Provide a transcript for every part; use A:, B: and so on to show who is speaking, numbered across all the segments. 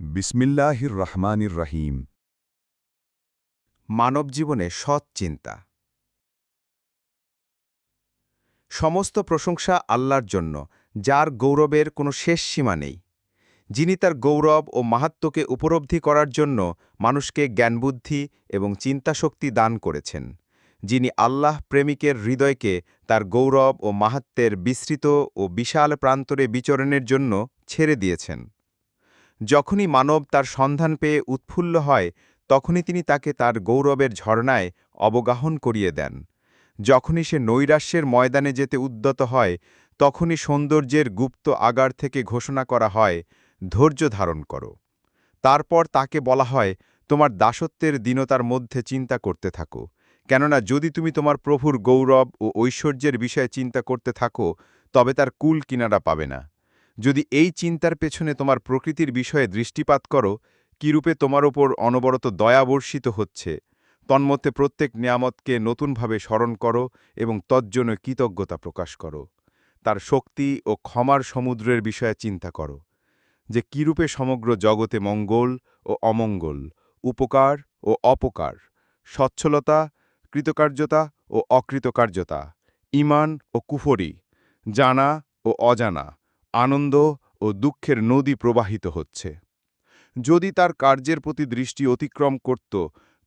A: বিসমিল্লাহির রহমানির রহিম
B: মানব জীবনে সৎ চিন্তা। সমস্ত প্রশংসা আল্লাহর জন্য, যার গৌরবের কোনো শেষ সীমা নেই। যিনি তার গৌরব ও মাহাত্ম্যকে উপলব্ধি করার জন্য মানুষকে জ্ঞানবুদ্ধি এবং চিন্তাশক্তি দান করেছেন। যিনি আল্লাহ প্রেমিকের হৃদয়কে তার গৌরব ও মাহাত্ম্যের বিস্তৃত ও বিশাল প্রান্তরে বিচরণের জন্য ছেড়ে দিয়েছেন। যখনই মানব তার সন্ধান পেয়ে উৎফুল্ল হয়, তখনই তিনি তাকে তার গৌরবের ঝর্ণায় অবগাহন করিয়ে দেন। যখনই সে নৈরাশ্যের ময়দানে যেতে উদ্যত হয়, তখনই সৌন্দর্যের গুপ্ত আগার থেকে ঘোষণা করা হয়, ধৈর্য ধারণ করো। তারপর তাকে বলা হয়, তোমার দাসত্বের দীনতার মধ্যে চিন্তা করতে থাকো। কেননা যদি তুমি তোমার প্রভুর গৌরব ও ঐশ্বর্যের বিষয়ে চিন্তা করতে থাকো, তবে তার কুল কিনারা পাবে না। যদি এই চিন্তার পেছনে তোমার প্রকৃতির বিষয়ে দৃষ্টিপাত করো, কিরূপে তোমার ওপর অনবরত দয়াবর্ষিত হচ্ছে, তন্মধ্যে প্রত্যেক নিয়ামতকে নতুনভাবে স্মরণ করো এবং তজ্জন্য কৃতজ্ঞতা প্রকাশ করো। তার শক্তি ও ক্ষমার সমুদ্রের বিষয়ে চিন্তা করো, যে কিরূপে সমগ্র জগতে মঙ্গল ও অমঙ্গল, উপকার ও অপকার, সচ্ছলতা, কৃতকার্যতা ও অকৃতকার্যতা, ইমান ও কুফরি, জানা ও অজানা। আনন্দ ও দুঃখের নদী প্রবাহিত হচ্ছে। যদি তার কার্যের প্রতি দৃষ্টি অতিক্রম করত,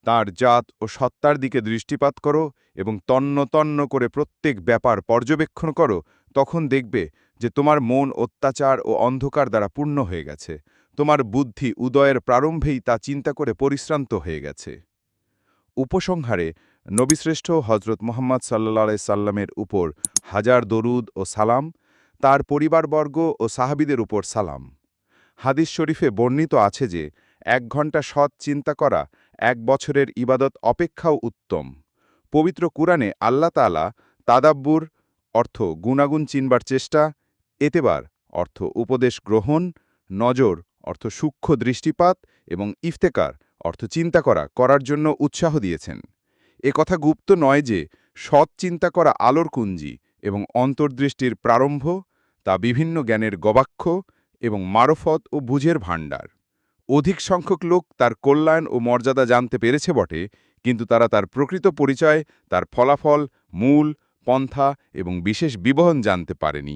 B: তার জাত ও সত্তার দিকে দৃষ্টিপাত করো এবং তন্ন তন্ন করে প্রত্যেক ব্যাপার পর্যবেক্ষণ করো, তখন দেখবে যে তোমার মন অত্যাচার ও অন্ধকার দ্বারা পূর্ণ হয়ে গেছে। তোমার বুদ্ধি উদয়ের প্রারম্ভেই তা চিন্তা করে পরিশ্রান্ত হয়ে গেছে। উপসংহারে, নবিশ্রেষ্ঠ হজরত মোহাম্মদ সাল্লা সাল্লামের উপর হাজার দরুদ ও সালাম তার পরিবারবর্গ ও সাহাবিদের উপর সালাম। হাদিস শরীফে বর্ণিত আছে যে, এক ঘণ্টা সৎ চিন্তা করা এক বছরের ইবাদত অপেক্ষাও উত্তম। পবিত্র কুরআনে আল্লাহ তালা তাদাব্বুর অর্থ গুণাগুণ চিনবার চেষ্টা, এতেবার অর্থ উপদেশ গ্রহণ, নজর অর্থ সূক্ষ্ম দৃষ্টিপাত এবং ইফতেকার অর্থ চিন্তা করা করার জন্য উৎসাহ দিয়েছেন। এ কথা গুপ্ত নয় যে, সৎ চিন্তা করা আলোর কুঞ্জি এবং অন্তর্দৃষ্টির প্রারম্ভ, তা বিভিন্ন জ্ঞানের গবাক্ষ এবং মারফত ও বুঝের ভাণ্ডার। অধিক সংখ্যক লোক তার কল্যাণ ও মর্যাদা জানতে পেরেছে বটে, কিন্তু তারা তার প্রকৃত পরিচয়, তার ফলাফল, মূল, পন্থা এবং বিশেষ বিবহন জানতে পারেনি।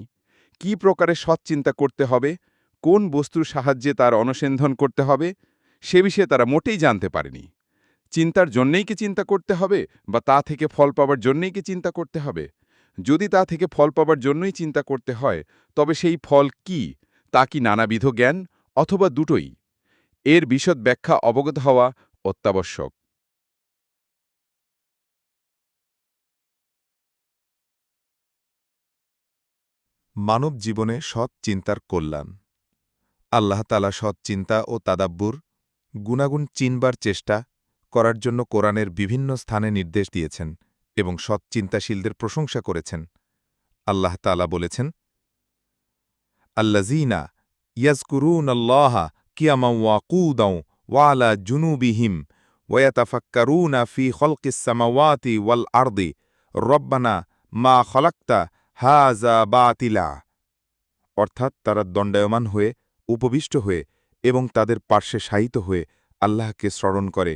B: কি প্রকারে সৎচিন্তা করতে হবে? কোন বস্তুর সাহায্যে তার অনুসন্ধান করতে হবে? সে বিষয়ে তারা মোটেই জানতে পারেনি। চিন্তার জন্যেই কি চিন্তা করতে হবে, বা তা থেকে ফল পাবার জন্যেই কি চিন্তা করতে হবে? যদি তা থেকে ফল পাবার জন্যই চিন্তা করতে হয়, তবে সেই ফল কি, তা কি নানাবিধ জ্ঞান অথবা দুটোই? এর বিশদ ব্যাখ্যা অবগত হওয়া অত্যাবশ্যক।
A: মানব জীবনে সৎ চিন্তার কল্যাণ। আল্লাহতালা সৎ চিন্তা ও তাদাব্বুর গুণাগুণ চিনবার চেষ্টা করার জন্য কোরআনের বিভিন্ন স্থানে নির্দেশ দিয়েছেন। এবং সৎ চিন্তাশীলদের প্রশংসা করেছেন। আল্লাহ তালা বলেছেন আল্লাজিনা ইয়াজকুরুন আল্লাহা কিয়ামা ওয়াকুদাও ওয়ালা জুনুবিহিম ওয়াতাফাক্কারুনা ফি খলকিস সামাওয়াতি ওয়াল আরদি, রব্বানা মা খলাক্তা হাজা বাতিলা। অর্থাৎ তারা দণ্ডায়মান হয়ে, উপবিষ্ট হয়ে এবং তাদের পার্শ্বে শায়িত হয়ে আল্লাহকে স্মরণ করে।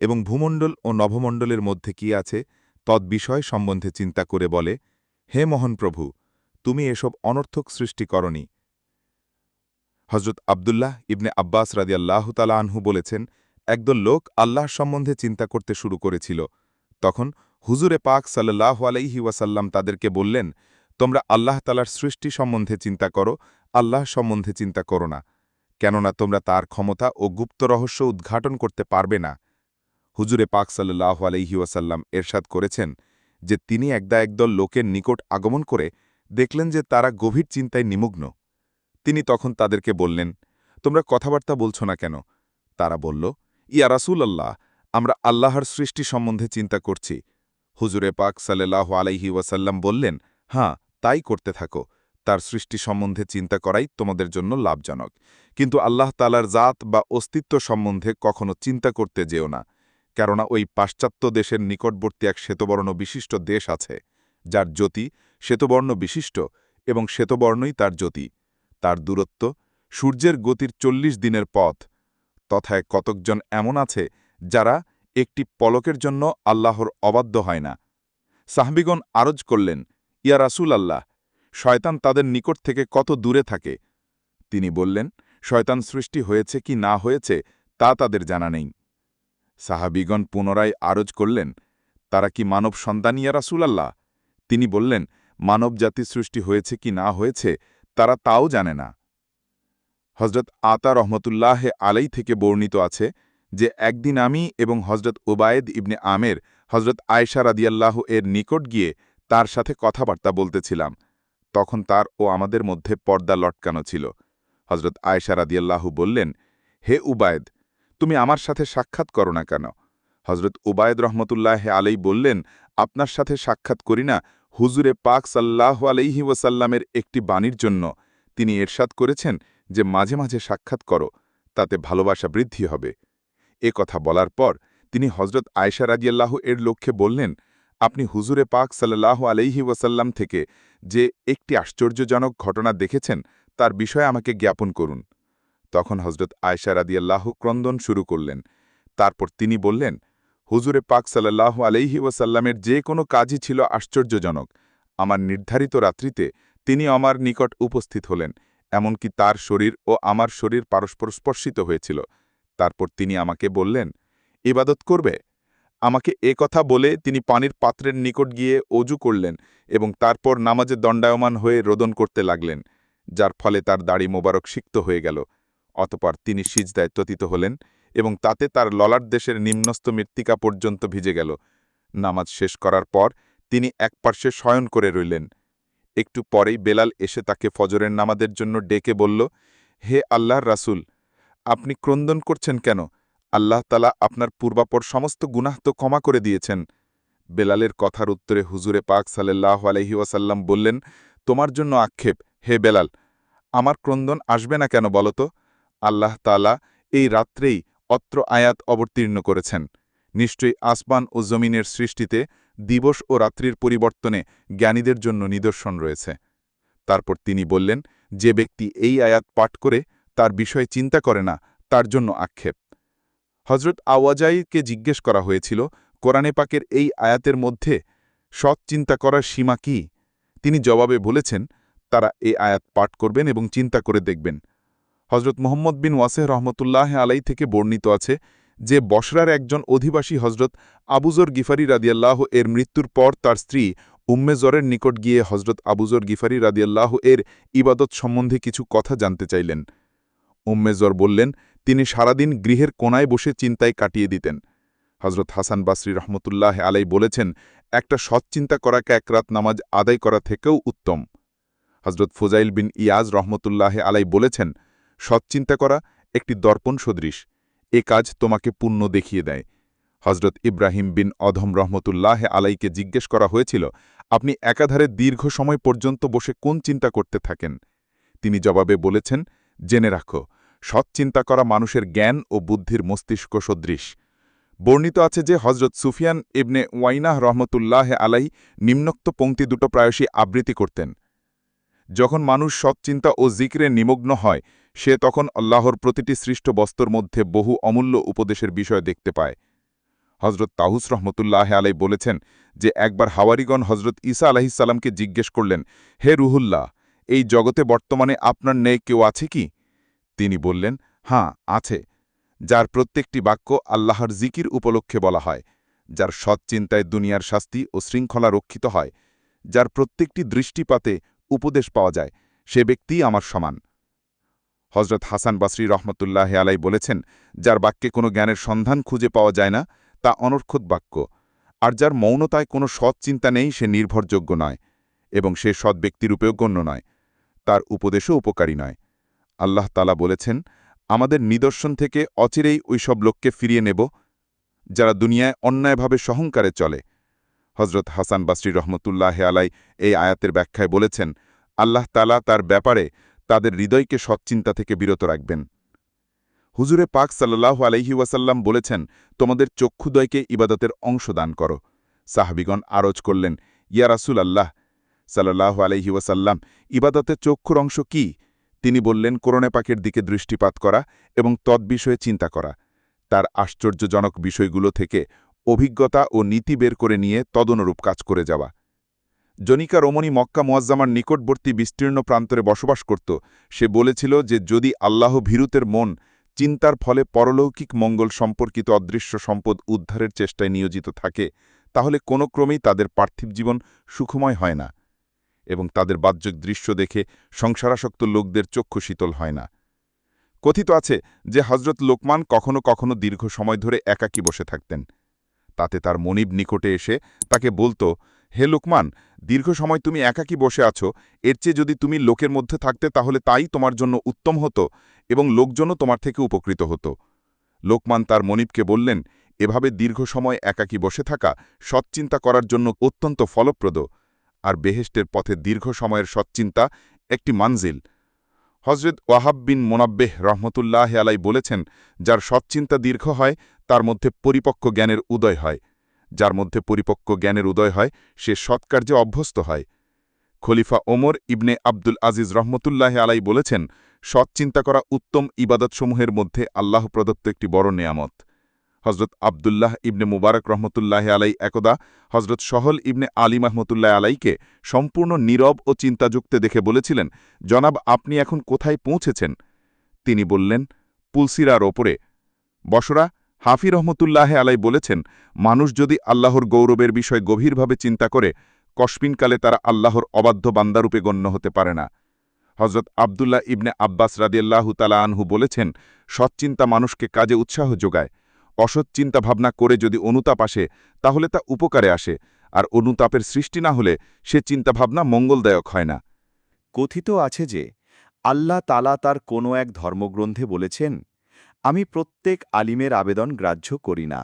A: এবং ভূমণ্ডল ও নভমণ্ডলের মধ্যে কি আছে? তদ্বিষয় সম্বন্ধে চিন্তা করে বলে, হে মহান প্রভু, তুমি এসব অনর্থক সৃষ্টি করনি। হজরত আবদুল্লাহ ইবনে আব্বাস রাদিয়াল্লাহ তালা আনহু বলেছেন, একদল লোক আল্লাহর সম্বন্ধে চিন্তা করতে শুরু করেছিল। তখন হুজুরে পাক সাল্লাহ আলাইহি ওয়াসাল্লাম তাদেরকে বললেন, তোমরা আল্লাহ তালার সৃষ্টি সম্বন্ধে চিন্তা করো আল্লাহ সম্বন্ধে চিন্তা করো না। কেননা তোমরা তার ক্ষমতা ও গুপ্ত রহস্য উদ্ঘাটন করতে পারবে না। হুজুরে পাক সাল্লাহ আলাইহি ওয়াসাল্লাম এরশাদ করেছেন যে তিনি একদা একদল লোকের নিকট আগমন করে দেখলেন যে তারা গভীর চিন্তায় নিমগ্ন। তিনি তখন তাদেরকে বললেন, তোমরা কথাবার্তা বলছ না কেন? তারা বলল, ইয়া রাসুল আল্লাহ আমরা আল্লাহর সৃষ্টি সম্বন্ধে চিন্তা করছি। হুজুরে পাক সাল্লাহ আলাইহি ওয়াসাল্লাম বললেন হ্যাঁ তাই করতে থাকো। তার সৃষ্টি সম্বন্ধে চিন্তা করাই তোমাদের জন্য লাভজনক। কিন্তু আল্লাহ তালার জাত বা অস্তিত্ব সম্বন্ধে কখনো চিন্তা করতে যেও না। কেননা ওই পাশ্চাত্য দেশের নিকটবর্তী এক শ্বেতবর্ণ বিশিষ্ট দেশ আছে, যার জ্যোতি শ্বেতবর্ণ বিশিষ্ট এবং শ্বেতবর্ণই তার জ্যোতি। তার দূরত্ব, সূর্যের গতির চল্লিশ দিনের পথ, তথায় কতকজন এমন আছে যারা একটি পলকের জন্য আল্লাহর অবাধ্য হয় না। সাহবিগণ আরজ করলেন, ইয়া রাসূল আল্লাহ শয়তান তাদের নিকট থেকে কত দূরে থাকে? তিনি বললেন, শয়তান সৃষ্টি হয়েছে কি না হয়েছে তা তাদের জানা নেই। সাহাবিগণ পুনরায় আরজ করলেন, তারা কি মানব সন্তান ইয়া রাসূল আল্লাহ তিনি বললেন, মানব জাতি সৃষ্টি হয়েছে কি না হয়েছে, তারা তাও জানে না। হজরত আতা রহমতুল্লাহ আলাই থেকে বর্ণিত আছে যে, একদিন আমি এবং হজরত ওবায়েদ ইবনে আমের হজরত আয়সা রাদিয়াল্লাহ এর নিকট গিয়ে তার সাথে কথাবার্তা বলতেছিলাম। তখন তার ও আমাদের মধ্যে পর্দা লটকানো ছিল। হজরত আয়সা রাদিয়াল্লাহু বললেন, হে উবায়েদ তুমি আমার সাথে সাক্ষাৎ করো না কেন? হজরত উবায়েদ রহমতুল্লাহ আলাই বললেন, আপনার সাথে সাক্ষাৎ করি না। হুজুরে পাক সাল্লাহ আলাইহি ওয়াসাল্লামের একটি বাণীর জন্য। তিনি এরশাদ করেছেন যে, মাঝে মাঝে সাক্ষাৎ করো, তাতে ভালোবাসা বৃদ্ধি হবে। এ কথা বলার পর তিনি হজরত আয়সা রাজিয়াল্লাহ এর লক্ষ্যে বললেন, আপনি হুজুরে পাক সাল্লাহ আলাইহি ওয়াসাল্লাম থেকে যে একটি আশ্চর্যজনক ঘটনা দেখেছেন, তার বিষয়ে আমাকে জ্ঞাপন করুন। তখন হজরত আয়সা রাদিয়াল্লাহ ক্রন্দন শুরু করলেন। তারপর তিনি বললেন, হুজুরে পাক সাল্লাহ আলাইহি ওয়াসাল্লামের যে কোনো কাজই ছিল আশ্চর্যজনক। আমার নির্ধারিত রাত্রিতে তিনি আমার নিকট উপস্থিত হলেন, এমনকি তার শরীর ও আমার শরীর পারস্পর স্পর্শিত হয়েছিল। তারপর তিনি আমাকে বললেন, ইবাদত করবে? আমাকে এ কথা বলে তিনি পানির পাত্রের নিকট গিয়ে অজু করলেন এবং তারপর নামাজে দণ্ডায়মান হয়ে রোদন করতে লাগলেন, যার ফলে তার দাড়ি মোবারক সিক্ত হয়ে গেল। অতপর তিনি সিজদায় ততিত হলেন এবং তাতে তার ললাট দেশের নিম্নস্থ মৃত্তিকা পর্যন্ত ভিজে গেল। নামাজ শেষ করার পর তিনি এক পার্শ্বে শয়ন করে রইলেন। একটু পরেই বেলাল এসে তাকে ফজরের নামাদের জন্য ডেকে বলল, হে আল্লাহর রাসুল, আপনি ক্রন্দন করছেন কেন? আল্লাহ তালা আপনার পূর্বাপর সমস্ত গুনাহ তো ক্ষমা করে দিয়েছেন। বেলালের কথার উত্তরে হুজুরে পাক সাল্লাহ আলহি ওয়াসাল্লাম বললেন, তোমার জন্য আক্ষেপ, হে বেলাল, আমার ক্রন্দন আসবে না কেন বলতো আল্লাহ তালা এই রাত্রেই অত্র আয়াত অবতীর্ণ করেছেন। নিশ্চয়ই আসমান ও জমিনের সৃষ্টিতে দিবস ও রাত্রির পরিবর্তনে জ্ঞানীদের জন্য নিদর্শন রয়েছে। তারপর তিনি বললেন, যে ব্যক্তি এই আয়াত পাঠ করে তার বিষয়ে চিন্তা করে না, তার জন্য আক্ষেপ। হজরত আওয়াজাইকে জিজ্ঞেস করা হয়েছিল, কোরআনে পাকের এই আয়াতের মধ্যে সৎ চিন্তা করার সীমা কি? তিনি জবাবে বলেছেন, তারা এই আয়াত পাঠ করবেন এবং চিন্তা করে দেখবেন। হজরত মোহাম্মদ বিন ওয়াসেহ রহমতুল্লাহ আলাই থেকে বর্ণিত আছে যে বসরার একজন অধিবাসী হজরত আবুজর গিফারি রাদিয়াল্লাহ এর মৃত্যুর পর তার স্ত্রী উম্মেজরের নিকট গিয়ে হজরত আবুজর গিফারি রাদিয়াল্লাহ এর ইবাদত সম্বন্ধে কিছু কথা জানতে চাইলেন। উম্মেজর বললেন, তিনি সারাদিন গৃহের কোনায় বসে চিন্তায় কাটিয়ে দিতেন। হজরত হাসান বাসরি রহমতুল্লাহ আলাই বলেছেন, একটা সৎচিন্তা করাকে এক রাত নামাজ আদায় করা থেকেও উত্তম। হজরত ফুজাইল বিন ইয়াজ রহমতুল্লাহ আলাই বলেছেন সৎচিন্তা করা একটি দর্পণ সদৃশ। এ কাজ তোমাকে পুণ্য দেখিয়ে দেয়। হজরত ইব্রাহিম বিন অধম রহমতুল্লাহ আলাইকে জিজ্ঞেস করা হয়েছিল, আপনি একাধারে দীর্ঘ সময় পর্যন্ত বসে কোন চিন্তা করতে থাকেন? তিনি জবাবে বলেছেন, জেনে রাখো সৎ চিন্তা করা মানুষের জ্ঞান ও বুদ্ধির মস্তিষ্ক সদৃশ। বর্ণিত আছে যে হজরত সুফিয়ান ইবনে ওয়াইনাহ রহমতুল্লাহ আলাই নিম্নোক্ত পঙ্ক্তি দুটো প্রায়শই আবৃত্তি করতেন। যখন মানুষ সৎচিন্তা ও জিক্রে নিমগ্ন হয়, সে তখন আল্লাহর প্রতিটি সৃষ্ট বস্তুর মধ্যে বহু অমূল্য উপদেশের বিষয় দেখতে পায়। হজরত তাহুস রহমতুল্লাহ আলাই বলেছেন যে, একবার হাওয়ারিগণ হজরত ঈসা আলাহিসাল্লামকে জিজ্ঞেস করলেন, হে রুহুল্লাহ, এই জগতে বর্তমানে আপনার ন্যায় কেউ আছে কি? তিনি বললেন হাঁ আছে, যার প্রত্যেকটি বাক্য আল্লাহর জিকির উপলক্ষে বলা হয়, যার সৎচিন্তায় দুনিয়ার শাস্তি ও শৃঙ্খলা রক্ষিত হয়, যার প্রত্যেকটি দৃষ্টিপাতে উপদেশ পাওয়া যায়, সে ব্যক্তিই আমার সমান। হজরত হাসান বাসরি রহমতুল্লাহ আলাই বলেছেন, যার বাক্যে কোনো জ্ঞানের সন্ধান খুঁজে পাওয়া যায় না, তা অনর্থক বাক্য। আর যার মৌনতায় কোনো সৎ চিন্তা নেই, সে নির্ভরযোগ্য নয়, এবং সে সৎ ব্যক্তিরূপেও গণ্য নয়। তার উপদেশও উপকারী নয়। আল্লাহ তালা বলেছেন, আমাদের নিদর্শন থেকে অচিরেই ওইসব লোককে ফিরিয়ে নেব, যারা দুনিয়ায় অন্যায়ভাবে সহংকারে চলে। হজরত হাসান বাসরি রহমতুল্লাহ আলাই এই আয়াতের ব্যাখ্যায় বলেছেন আল্লাহ তালা তার ব্যাপারে তাদের হৃদয়কে সচ্চিন্তা থেকে বিরত রাখবেন। হুজুরে পাক সাল্লাহ আলহি ওয়াসাল্লাম বলেছেন, তোমাদের চক্ষুদয়কে ইবাদতের অংশ দান করো। সাহাবিগণ আরজ করলেন, ইয়া রাসুল আল্লাহ সাল্লাহ আলহি ওয়াসাল্লাম, ইবাদতের চক্ষুর অংশ কি? তিনি বললেন, কোরআনে পাকের দিকে দৃষ্টিপাত করা এবং তদ্বিষয়ে চিন্তা করা। তার আশ্চর্যজনক বিষয়গুলো থেকে অভিজ্ঞতা ও নীতি বের করে নিয়ে তদনুরূপ কাজ করে যাওয়া। জনিকা রমণী মক্কা মোয়াজ্জামার নিকটবর্তী বিস্তীর্ণ প্রান্তরে বসবাস করত। সে বলেছিল যে, যদি আল্লাহ ভীরুতের মন চিন্তার ফলে পরলৌকিক মঙ্গল সম্পর্কিত অদৃশ্য সম্পদ উদ্ধারের চেষ্টায় নিয়োজিত থাকে, তাহলে কোনো ক্রমেই তাদের পার্থিব জীবন সুখময় হয় না এবং তাদের বাহ্যিক দৃশ্য দেখে সংসারাসক্ত লোকদের চক্ষু শীতল হয় না। কথিত আছে যে হজরত লোকমান কখনো কখনো দীর্ঘ সময় ধরে একাকী বসে থাকতেন। তাতে তার মনিব নিকটে এসে তাকে বলতো হে লোকমান, দীর্ঘ সময় তুমি একাকী বসে আছো, এর চেয়ে যদি তুমি লোকের মধ্যে থাকতে তাহলে তাই তোমার জন্য উত্তম হতো এবং লোকজনও তোমার থেকে উপকৃত হতো। লোকমান তার মনিবকে বললেন, এভাবে দীর্ঘ সময় একাকী বসে থাকা সৎচিন্তা করার জন্য অত্যন্ত ফলপ্রদ আর বেহেস্টের পথে দীর্ঘ সময়ের সৎচিন্তা একটি মানজিল। হজরত ওয়াহাব বিন মোনাব্বেহ রহমতুল্লাহ আলাই বলেছেন, যার সৎচিন্তা দীর্ঘ হয়, তার মধ্যে পরিপক্ক জ্ঞানের উদয় হয়। যার মধ্যে পরিপক্ক জ্ঞানের উদয় হয়, সে সৎকার্যে অভ্যস্ত হয়। খলিফা ওমর ইবনে আব্দুল আজিজ রহমতুল্লাহ আলাই বলেছেন সৎচিন্তা করা উত্তম ইবাদতসমূহের মধ্যে আল্লাহ প্রদত্ত একটি বড় নেয়ামত। হজরত আবদুল্লাহ ইবনে মুবারক রহমতুল্লাহ আলাই একদা হজরত সহল ইবনে আলী মাহমতুল্লাহ আলাইকে সম্পূর্ণ নীরব ও চিন্তাযুক্তে দেখে বলেছিলেন, জনাব, আপনি এখন কোথায় পৌঁছেছেন? তিনি বললেন, পুলসিরার ওপরে। বসরা হাফি রহমতুল্লাহ আলাই বলেছেন, মানুষ যদি আল্লাহর গৌরবের বিষয় গভীরভাবে চিন্তা করে কসপিনকালে তারা আল্লাহর অবাধ্য বান্দারূপে গণ্য হতে পারে না। হজরত আবদুল্লাহ ইবনে আব্বাস রাদিয়াল্লাহু তালা আনহু বলেছেন সৎচিন্তা মানুষকে কাজে উৎসাহ যোগায়। অসৎ চিন্তা ভাবনা করে যদি অনুতাপ আসে, তাহলে তা উপকারে আসে, আর অনুতাপের সৃষ্টি না হলে সে চিন্তাভাবনা মঙ্গলদায়ক হয় না।
C: কথিত আছে যে, আল্লাহ তালা তার কোনো এক ধর্মগ্রন্থে বলেছেন আমি প্রত্যেক আলিমের আবেদন গ্রাহ্য করি না,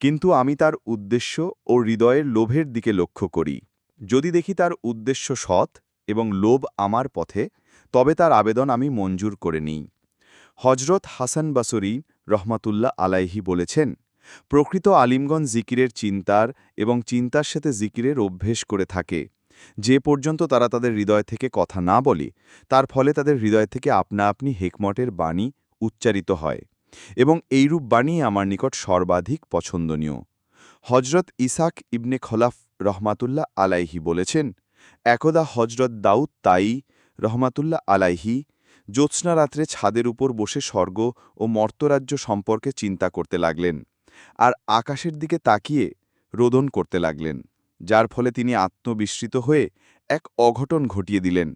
C: কিন্তু আমি তার উদ্দেশ্য ও হৃদয়ের লোভের দিকে লক্ষ্য করি। যদি দেখি তার উদ্দেশ্য সৎ এবং লোভ আমার পথে, তবে তার আবেদন আমি মঞ্জুর করে নিই। হজরত হাসান বাসরি রহমাতুল্লাহ আলাইহি বলেছেন, প্রকৃত আলিমগণ জিকিরের চিন্তার এবং চিন্তার সাথে জিকিরের অভ্যেস করে থাকে। যে পর্যন্ত তারা তাদের হৃদয় থেকে কথা না বলে, তার ফলে তাদের হৃদয় থেকে আপনা আপনি হেকমটের বাণী উচ্চারিত হয় এবং এইরূপ বাণী আমার নিকট সর্বাধিক পছন্দনীয়। হজরত ইসাক ইবনে খলাফ রহমাতুল্লাহ আলাইহি বলেছেন, একদা হজরত দাউদ তাই রহমাতুল্লাহ আলাইহি জ্যোৎস্না রাত্রে ছাদের উপর বসে স্বর্গ ও মর্তরাজ্য সম্পর্কে চিন্তা করতে লাগলেন আর আকাশের দিকে তাকিয়ে রোদন করতে লাগলেন, যার ফলে তিনি আত্মবিস্মৃত হয়ে এক অঘটন ঘটিয়ে দিলেন।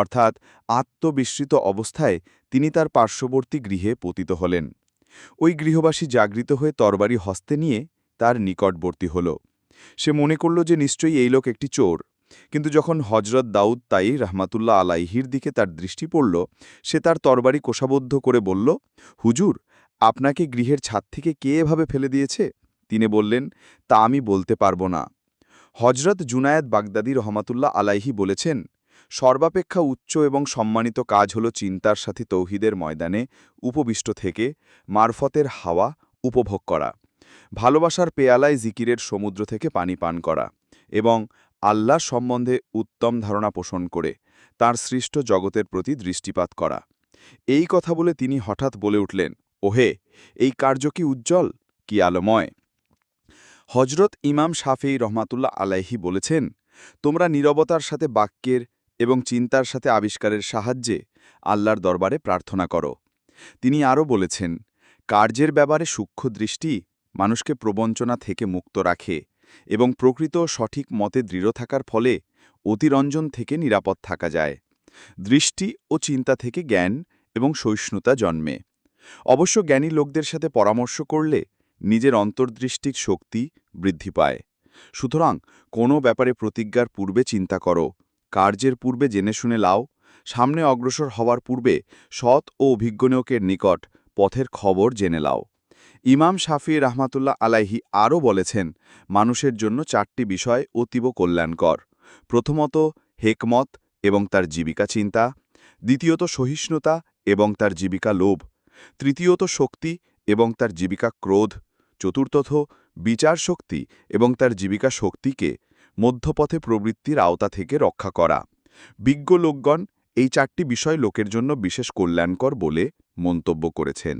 C: অর্থাৎ আত্মবিস্মৃত অবস্থায় তিনি তার পার্শ্ববর্তী গৃহে পতিত হলেন। ওই গৃহবাসী জাগৃত হয়ে তরবারি হস্তে নিয়ে তার নিকটবর্তী হল। সে মনে করল যে নিশ্চয়ই এই লোক একটি চোর। কিন্তু যখন হজরত দাউদ তাই রহমাতুল্লাহ আলাইহির দিকে তার দৃষ্টি পড়ল, সে তার তরবারি কোষাবদ্ধ করে বলল, হুজুর, আপনাকে গৃহের ছাদ থেকে কে এভাবে ফেলে দিয়েছে? তিনি বললেন, তা আমি বলতে পারব না। হজরত জুনায়েদ বাগদাদি রহমাতুল্লাহ আলাইহি বলেছেন সর্বাপেক্ষা উচ্চ এবং সম্মানিত কাজ হল চিন্তার সাথে তৌহিদের ময়দানে উপবিষ্ট থেকে মারফতের হাওয়া উপভোগ করা, ভালোবাসার পেয়ালায় জিকিরের সমুদ্র থেকে পানি পান করা এবং আল্লাহ সম্বন্ধে উত্তম ধারণা পোষণ করে তার সৃষ্ট জগতের প্রতি দৃষ্টিপাত করা। এই কথা বলে তিনি হঠাৎ বলে উঠলেন, ওহে, এই কার্য কি উজ্জ্বল? কি আলোময়? হজরত ইমাম শাফেই রহমাতুল্লাহ আলাইহি বলেছেন, তোমরা নীরবতার সাথে বাক্যের এবং চিন্তার সাথে আবিষ্কারের সাহায্যে আল্লাহর দরবারে প্রার্থনা করো। তিনি আরও বলেছেন, কার্যের ব্যাপারে সূক্ষ্ম দৃষ্টি মানুষকে প্রবঞ্চনা থেকে মুক্ত রাখে এবং প্রকৃত সঠিক মতে দৃঢ় থাকার ফলে অতিরঞ্জন থেকে নিরাপদ থাকা যায়। দৃষ্টি ও চিন্তা থেকে জ্ঞান এবং সহিষ্ণুতা জন্মে। অবশ্য জ্ঞানী লোকদের সাথে পরামর্শ করলে নিজের অন্তর্দৃষ্টিক শক্তি বৃদ্ধি পায়। সুতরাং কোনো ব্যাপারে প্রতিজ্ঞার পূর্বে চিন্তা করো। কার্যের পূর্বে জেনে শুনে লাও, সামনে অগ্রসর হওয়ার পূর্বে সৎ ও অভিজ্ঞনীয়কের নিকট পথের খবর জেনে লাও। ইমাম শাফি রাহমাতুল্লাহ আলাইহি আরও বলেছেন, মানুষের জন্য চারটি বিষয় অতীব কল্যাণকর। প্রথমত, হেকমত এবং তার জীবিকা চিন্তা। দ্বিতীয়ত, সহিষ্ণুতা এবং তার জীবিকা লোভ। তৃতীয়ত, শক্তি এবং তার জীবিকা ক্রোধ। চতুর্থত বিচার শক্তি এবং তার জীবিকা শক্তিকে মধ্যপথে প্রবৃত্তির আওতা থেকে রক্ষা করা। বিজ্ঞ লোকগণ এই চারটি বিষয় লোকের জন্য বিশেষ কল্যাণকর বলে মন্তব্য করেছেন।